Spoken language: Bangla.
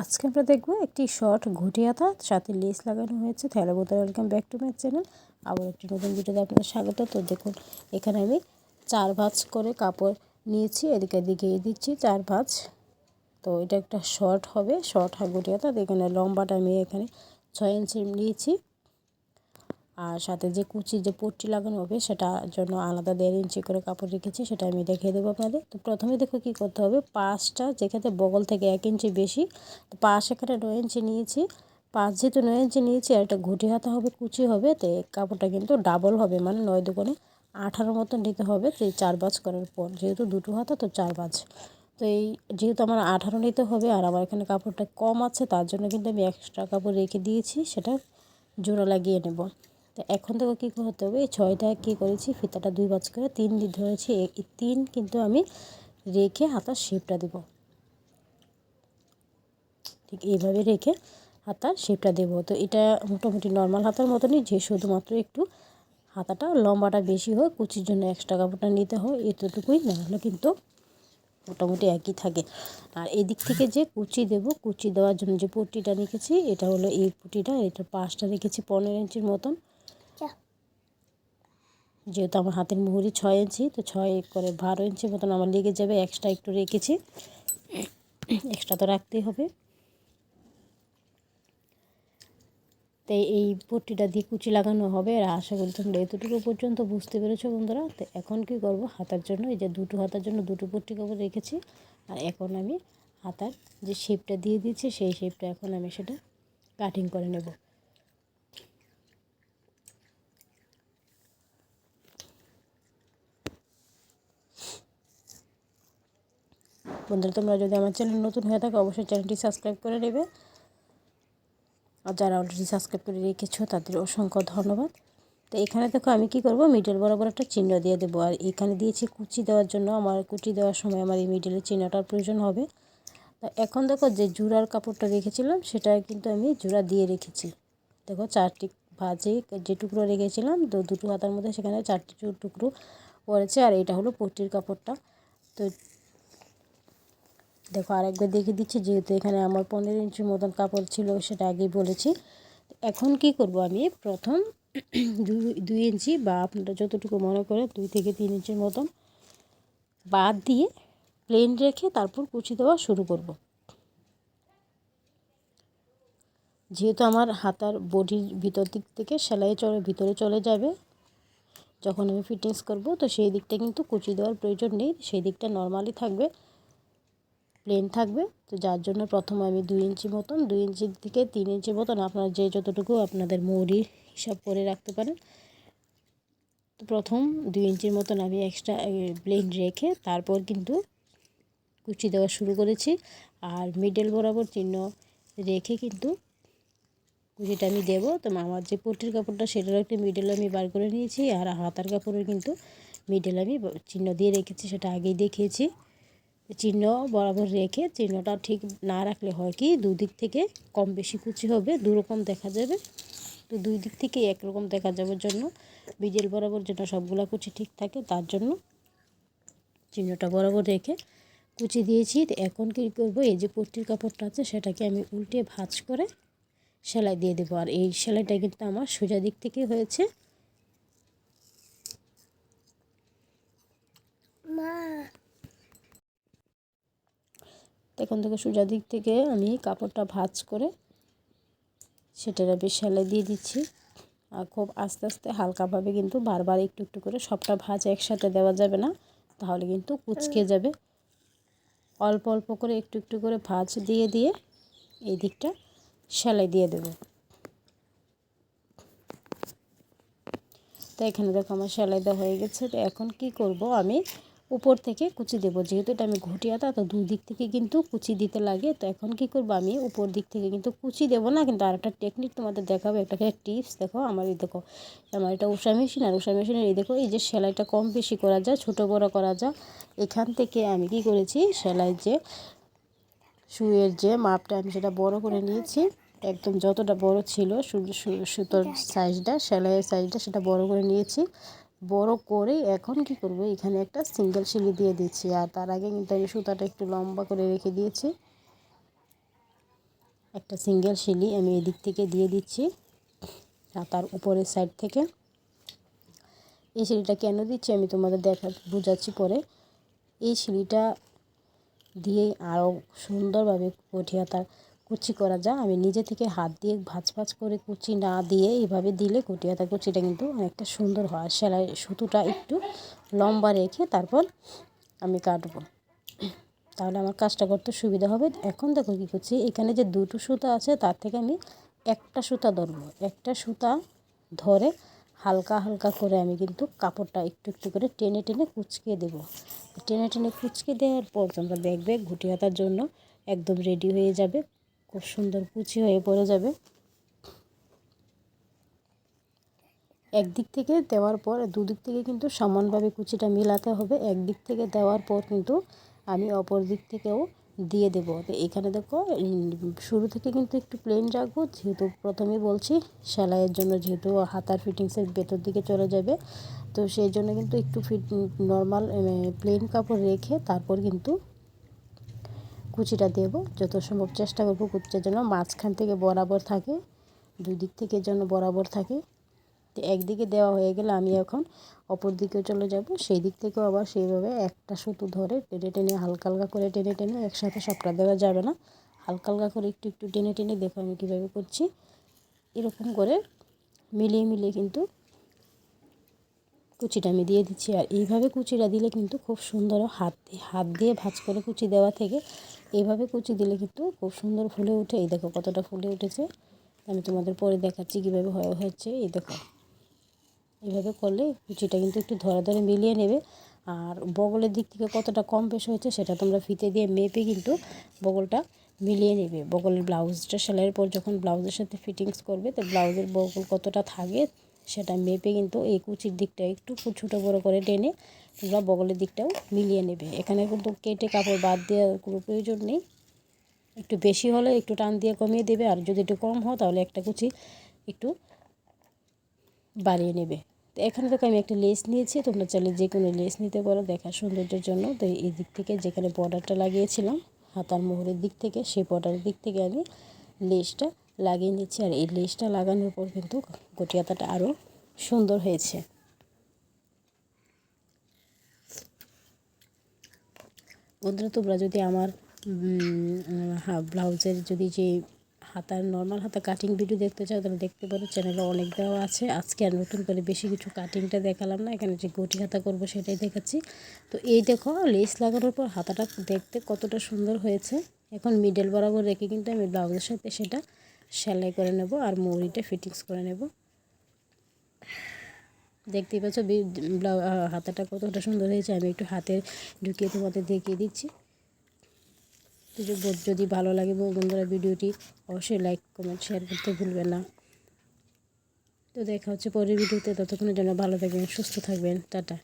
আজকে আমরা দেখব একটি শর্ট ঘুটি আতা সাথে লেস লাগানো হয়েছে। থ্যালো বোতল welcome back to my channel আবার একটি নতুন ভিডিওতে আপনাদের স্বাগত। তো দেখুন, এখানে আমি চার ভাঁজ করে কাপড় নিয়েছি, এদিকে দিকে দিচ্ছি চার ভাঁজ। তো এটা একটা শর্ট হবে, শর্ট ঘুটি আতা এখানে লম্বাটা আমি এখানে ছয় ইঞ্চি নিয়েছি। আর সাথে যে কুচি, যে পট্টি লাগানো হবে সেটার জন্য আলাদা দেড় ইঞ্চি করে কাপড় রেখেছি, সেটা আমি দেখিয়ে দেবো আপনাদের। তো প্রথমে দেখো কি করতে হবে, পাঁচটা যেখানে বগল থেকে এক ইঞ্চি বেশি, তো পাশ এখানে নয় ইঞ্চি নিয়েছি। পাঁচ যেহেতু নয় ইঞ্চি নিয়েছি, আর একটা ঘুটি হাতা হবে, কুচি হবে, তো কাপড়টা কিন্তু ডাবল হবে মানে নয় দোকানে আঠারো মতন নিতে হবে, তো চার বাজ করার পর, যেহেতু দুটো হাতা, তো চার বাজ। তো এই যেহেতু আমার আঠারো নিতে হবে, আর আমার এখানে কাপড়টা কম আছে, তার জন্য কিন্তু আমি এক্সট্রা কাপড় রেখে দিয়েছি, সেটা জোড়া লাগিয়ে নেব। তো এখন থেকে কী করতে হবে? এই ছয়টা কী করেছি? ফিতাটা দুই বাজ করে তিন দিন ধরেছি। তিন কিন্তু আমি রেখে হাতার শেপটা দেব। ঠিক এইভাবে রেখে হাতার শেপটা দেব। তো এটা মোটামুটি নর্মাল হাতার মতনই, যে শুধুমাত্র একটু হাতাটা লম্বাটা বেশি হয় কুচির জন্য এক্সট্রা কাপড়টা নিতে হয় এতটুকুই, না হলে কিন্তু মোটামুটি একই থাকে। আর এদিক থেকে যে কুচি দেব, কুচি দেওয়ার জন্য যে পুটিটা রেখেছি, এটা হলো এই পুটিটা এটা পাঁচটা রেখেছি পনেরো ইঞ্চির মতন। যেহেতু আমার হাতের মুহুরি ছয় ইঞ্চি, তো ছয় করে বারো ইঞ্চি মতন আমার লেগে যাবে। এক্সট্রা একটু রেখেছি। এক্সট্রা তো রাখতেই হবে। তো এই পট্টিটা দিয়ে কুচি লাগানো হবে। আর আশা করি তোমরা এতটুকু পর্যন্ত বুঝতে পেরেছ বন্ধুরা। তো এখন কি করব? হাতার জন্য, এই যে দুটো হাতার জন্য দুটো পট্টি কাপড় রেখেছি। আর এখন আমি হাতার যে শেপটা দিয়ে দিচ্ছি সেই শেপটা এখন আমি সেটা কাটিং করে নেব। বন্ধুরা, তোমরা যদি আমার চ্যানেল নতুন হয়ে থাকে, অবশ্যই চ্যানেলটি সাবস্ক্রাইব করে নেবে। আর যারা অলরেডি সাবস্ক্রাইব করে রেখেছো, তাদের অসংখ্য ধন্যবাদ। তো এখানে দেখো আমি কি করব? মিডল বরাবর একটা চিহ্ন দিয়ে দেবো। আর এখানে দিয়েছি কুচি দেওয়ার জন্য। আমার কুচি দেওয়ার সময় আমার এই মিডলের চিহ্নটার প্রয়োজন হবে। তা এখন দেখো যে জুড়ার কাপড়টা রেখেছিলাম, সেটা কিন্তু আমি জোড়া দিয়ে রেখেছি। দেখো চারটি ভাজে যে টুকরো রেখেছিলাম, তো দুটো হাতার মধ্যে সেখানে চারটি টুকরো পড়েছে। আর এটা হলো পট্টির কাপড়টা। তো দেখো আরেকবার দেখে দিচ্ছি, যেহেতু এখানে আমার পনেরো ইঞ্চির মতন কাপড় ছিল, সেটা আগেই বলেছি। এখন কি করব আমি? প্রথম দুই দুই ইঞ্চি বা আপনারা যতটুকু মনে করে দুই থেকে তিন ইঞ্চির মতন বাদ দিয়ে প্লেন রেখে তারপর কুচি দেওয়া শুরু করব। যেহেতু আমার হাতার বডির ভিতর দিক থেকে সেলাই চলে, ভিতরে চলে যাবে, যখন আমি ফিটিংস করব, তো সেই দিকটা কিন্তু কুচি দেওয়ার প্রয়োজন নেই, সেই দিকটা নর্মালি থাকবে। প্লেন থাকবে। তো যার জন্য প্রথম আমি দুই ইঞ্চি মতন, দুই ইঞ্চি থেকে তিন ইঞ্চি মতন আপনারা যে যতটুকু আপনাদের মৌরি হিসাব করে রাখতে পারেন। তো প্রথম দুই ইঞ্চির মতন আমি এক্সট্রা প্লেন রেখে তারপর কিন্তু কুচি দেওয়া শুরু করেছি। আর মিডল বরাবর চিহ্ন রেখে কিন্তু কুচিটা আমি দেবো। তো আমার যে পটির কাপড়টা সেটার একটা মিডল আমি বার করে নিয়েছি। আর হাতার কাপড়ের কিন্তু মিডল আমি চিহ্ন দিয়ে রেখেছি, সেটা আগেই দেখিয়েছি। চিহ্ন বরাবর রেখে চিহ্নটা ঠিক না রাখলে হয় কি, দুদিক থেকে কম বেশি কুচি হবে, দুরকম দেখা যাবে। তো দুই দিক থেকে একরকম দেখা যাবার জন্য। বিজেল বরাবর যেন সবগুলো কুচি ঠিক থাকে, তার জন্য চিহ্নটা বরাবর রেখে কুচি দিয়েছি। এখন কী করব, এই যে পট্টির কাপড়টা আছে, সেটাকে আমি উল্টে ভাজ করে সেলাই দিয়ে দেবো। আর এই সেলাইটা কিন্তু আমার সোজা দিক থেকে হয়েছে। এখন থেকে সোজা দিক থেকে আমি কাপড়টা ভাজ করে সেটার বেশ সেলাই দিয়ে দিচ্ছি। আর খুব আস্তে আস্তে হালকাভাবে কিন্তু বারবার একটু একটু করে সবটা ভাজ একসাথে দেওয়া যাবে না, তাহলে কিন্তু কুচকে যাবে। অল্প অল্প করে একটু একটু করে ভাজ দিয়ে দিয়ে এই দিকটা সেলাই দিয়ে দেব। তো এখানে দেখো আমার সেলাই দেওয়া হয়ে গেছে। তো এখন কি করব আমি? উপর থেকে কুচি দেবো। যেহেতু এটা আমি ঘটিয়াতা, তো দুই দিক থেকে কিন্তু কুচি দিতে লাগে। তো এখন কি করব আমি? উপর দিক থেকে কিন্তু কুচি দেবো না, কিন্তু আরেকটা টেকনিক তোমাদের দেখাবো। একটা টিপস দেখো আমার, এই দেখো, আমার এটা উষা মেশিন আর উষা মেশিনের এই দেখো, এই যে সেলাইটা কম বেশি করা যায়, ছোটো বড় করা যায়। এখান থেকে আমি কি করেছি? সেলাই যে শুয়ের যে মাপটা আমি সেটা বড় করে নিয়েছি। একদম যতটা বড় ছিল সুতোর সাইজটা সেলাইয়ের সাইজটা সেটা বড় করে নিয়েছি। বড় করে এখন কি করব? এখানে একটা সিঙ্গেল সিলি দিয়ে দিচ্ছি আর তার আগে কিন্তু আমি সুতাটা একটু লম্বা করে রেখে দিয়েছি। একটা সিঙ্গেল শিলি আমি এদিক থেকে দিয়ে দিচ্ছি, আর তার উপরের সাইড থেকে। এই সিঁড়িটা কেন দিচ্ছি আমি তোমাদের দেখা, বুঝাচ্ছি পরে। এই সিঁড়িটা দিয়েই আরও সুন্দরভাবে কোটি হাতার কুচি করা যায়। আমি নিজে থেকে হাত দিয়ে ভাজ ভাজ করে কুচি না দিয়ে এইভাবে দিলে কোটি হাতা কুচিটা কিন্তু অনেকটা সুন্দর হয়। সেলাই সুতোটা একটু লম্বা রেখে তারপর আমি কাটবো। তাহলে আমার কাজটা করতে সুবিধা হবে। এখন দেখো কী করছি, এখানে যে দুটো সুতা আছে তার থেকে আমি একটা সুতা ধরবো। একটা সুতা ধরে হালকা হালকা করে আমি কিন্তু কাপড়টা একটু একটু করে টেনে টেনে কুচকে দেব। টেনে টেনে কুচকে দেওয়ার পর তোমরা দেখবে ঘুটি হাতার জন্য একদম রেডি হয়ে যাবে। খুব সুন্দর কুচি হয়ে পড়ে যাবে। একদিক থেকে দেওয়ার পর, দুদিক থেকে কিন্তু সমানভাবে কুচিটা মিলাতে হবে। একদিক থেকে দেওয়ার পর কিন্তু আমি অপর দিক থেকেও দিয়ে দেবো। তো এখানে দেখো শুরু থেকে কিন্তু একটু প্লেন রাখব। যেহেতু প্রথমে বলছি, সেলাইয়ের জন্য যেহেতু হাতার ফিটিংসের ভেতর দিকে চলে যাবে, তো সেই জন্য কিন্তু একটু ফিট নর্মাল প্লেন কাপড় রেখে তারপর কিন্তু কুচিটা দেব। যত সম্ভব চেষ্টা করব কুচিটার জন্য। মাঝখান থেকে বরাবর থাকে দুই দিক থেকে যেন বরাবর থাকে। তো একদিকে দেওয়া হয়ে গেলে আমি এখন অপর দিকে চলে যাব। সেই দিক থেকেও আবার সেইভাবে একটা সুতো ধরে টেনে টেনে, হালকা হালকা করে টেনে টেনে একসাথে সবটা দেওয়া যাবে না। হালকা হালকা করে একটু একটু টেনে টেনে দেখো আমি কীভাবে করছি। এরকম করে মিলিয়ে মিলিয়ে কিন্তু কুচিটা আমি দিয়ে দিচ্ছি। আর এইভাবে কুচিটা দিলে কিন্তু খুব সুন্দর হাত হাত দিয়ে ভাজ করে কুচি দেওয়া থেকে এইভাবে কুচি দিলে কিন্তু খুব সুন্দর ফুলে উঠে এই দেখো কতটা ফুলে উঠেছে। আমি তোমাদের পরে দেখাচ্ছি কীভাবে হচ্ছে এই দেখো। এইভাবে করলে কুচিটা কিন্তু একটু ধরে ধরে মিলিয়ে নেবে। আর বগলের দিক থেকে কতটা কম বেশ হয়েছে সেটা তোমরা ফিতে দিয়ে মেপে কিন্তু বগলটা মিলিয়ে নেবে। বগলের ব্লাউজটা, সেলাইয়ের পর যখন ব্লাউজের সাথে ফিটিংস করবে, তো ব্লাউজের বগল কতটা থাকে সেটা মেপে কিন্তু এই কুচির দিকটা একটু ছোটো বড়ো করে টেনে তোমরা বগলের দিকটাও মিলিয়ে নেবে। এখানে কিন্তু কেটে কাপড় বাদ দেওয়ার কোনো প্রয়োজন নেই। একটু বেশি হলে একটু টান দিয়ে কমিয়ে দেবে, আর যদি একটু কম হয় তাহলে একটা কুচি একটু বাড়িয়ে নেবে। তো এখানে দেখো আমি একটা লেস নিয়েছি, তোমরা চাইলে যে কোনো লেস নিতে পারো দেখার সৌন্দর্যের জন্য। তো এই দিক থেকে যেখানে বর্ডারটা লাগিয়েছিলাম হাতার মোহরের দিক থেকে, সেই বর্ডারের দিক থেকে আমি লেসটা লাগিয়ে নিচ্ছি। আর এই লেসটা লাগানোর পর কিন্তু গটি হাতাটা আরও সুন্দর হয়েছে। বন্ধুরা তোমরা যদি আমার ব্লাউজের যদি যে হাতার নর্মাল হাতা কাটিং ভিডিও দেখতে চাও, তাহলে দেখতে পারো চ্যানেলে অনেক দেওয়া আছে। আজকে আর নতুন করে বেশি কিছু কাটিংটা দেখালাম না, এখানে যে গটি হাতা করব সেটাই দেখাচ্ছি। তো এই দেখো লেস লাগানোর পর হাতাটা দেখতে কতটা সুন্দর হয়েছে। এখন মিডল বরাবর রেখে কিন্তু আমি ব্লাউজের সাথে সেটা সেলাই করে নেব আর মৌরিটা ফিটিংস করে নেব। দেখতেই পাচ্ছ হাতাটা কতটা সুন্দর হয়েছে। আমি একটু হাতে ঢুকিয়ে তোমাদের দেখিয়ে দিচ্ছি। যদি ভালো লাগে বন্ধুরা ভিডিওটি, অবশ্যই লাইক কমেন্ট শেয়ার করতে ভুলবে না। তো দেখা হচ্ছে পরের ভিডিওতে। ততক্ষণের জন্য ভালো থাকবেন, সুস্থ থাকবেন। টাটা।